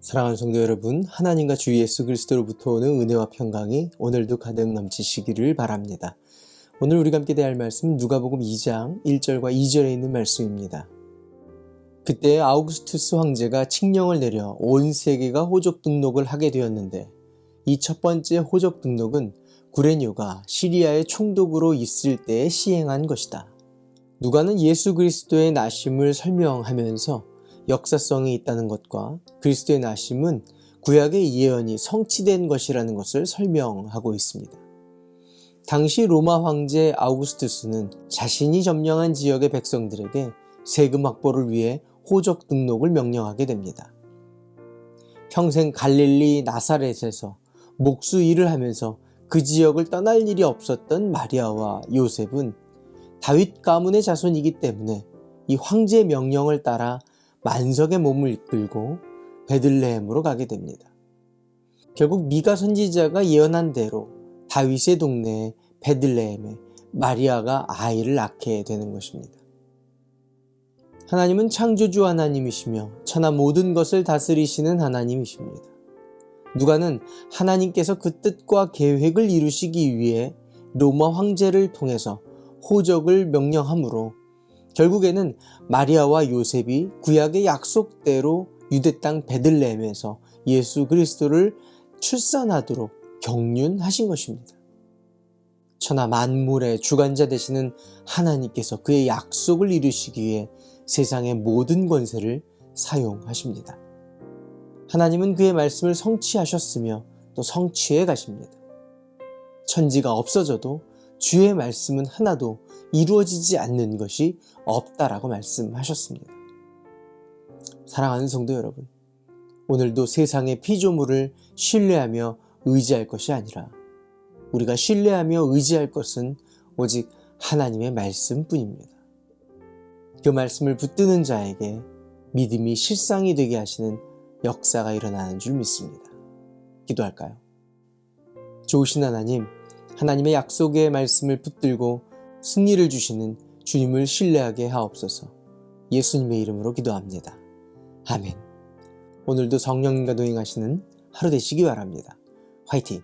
사랑하는 성도 여러분, 하나님과 주 예수 그리스도로부터 오는 은혜와 평강이 오늘도 가득 넘치시기를 바랍니다. 오늘 우리가 함께 대할 말씀 누가복음 2장 1절과 2절에 있는 말씀입니다. 그때 아우구스투스 황제가 칙령을 내려 온 세계가 호적 등록을 하게 되었는데 이 첫 번째 호적 등록은 구레뇨가 시리아의 총독으로 있을 때에 시행한 것이다. 누가는 예수 그리스도의 나심을 설명하면서 역사성이 있다는 것과 그리스도의 나심은 구약의 예언이 성취된 것이라는 것을 설명하고 있습니다. 당시 로마 황제 아우구스투스는 자신이 점령한 지역의 백성들에게 세금 확보를 위해 호적 등록을 명령하게 됩니다. 평생 갈릴리 나사렛에서 목수 일을 하면서 그 지역을 떠날 일이 없었던 마리아와 요셉은 다윗 가문의 자손이기 때문에 이 황제의 명령을 따라 만석의 몸을 이끌고 베들레헴으로 가게 됩니다. 결국 미가 선지자가 예언한 대로 다윗의 동네 베들레헴에 마리아가 아이를 낳게 되는 것입니다. 하나님은 창조주 하나님이시며 천하 모든 것을 다스리시는 하나님이십니다. 누가는 하나님께서 그 뜻과 계획을 이루시기 위해 로마 황제를 통해서 호적을 명령하므로 결국에는 마리아와 요셉이 구약의 약속대로 유대 땅 베들레헴에서 예수 그리스도를 출산하도록 경륜하신 것입니다. 천하 만물의 주관자 되시는 하나님께서 그의 약속을 이루시기 위해 세상의 모든 권세를 사용하십니다. 하나님은 그의 말씀을 성취하셨으며 또 성취해 가십니다. 천지가 없어져도 주의 말씀은 하나도 이루어지지 않는 것이 없다라고 말씀하셨습니다. 사랑하는 성도 여러분, 오늘도 세상의 피조물을 신뢰하며 의지할 것이 아니라 우리가 신뢰하며 의지할 것은 오직 하나님의 말씀뿐입니다. 그 말씀을 붙드는 자에게 믿음이 실상이 되게 하시는 역사가 일어나는 줄 믿습니다. 기도할까요? 좋으신 하나님, 하나님의 약속의 말씀을 붙들고 승리를 주시는 주님을 신뢰하게 하옵소서 예수님의 이름으로 기도합니다. 아멘. 오늘도 성령님과 동행하시는 하루 되시기 바랍니다. 화이팅!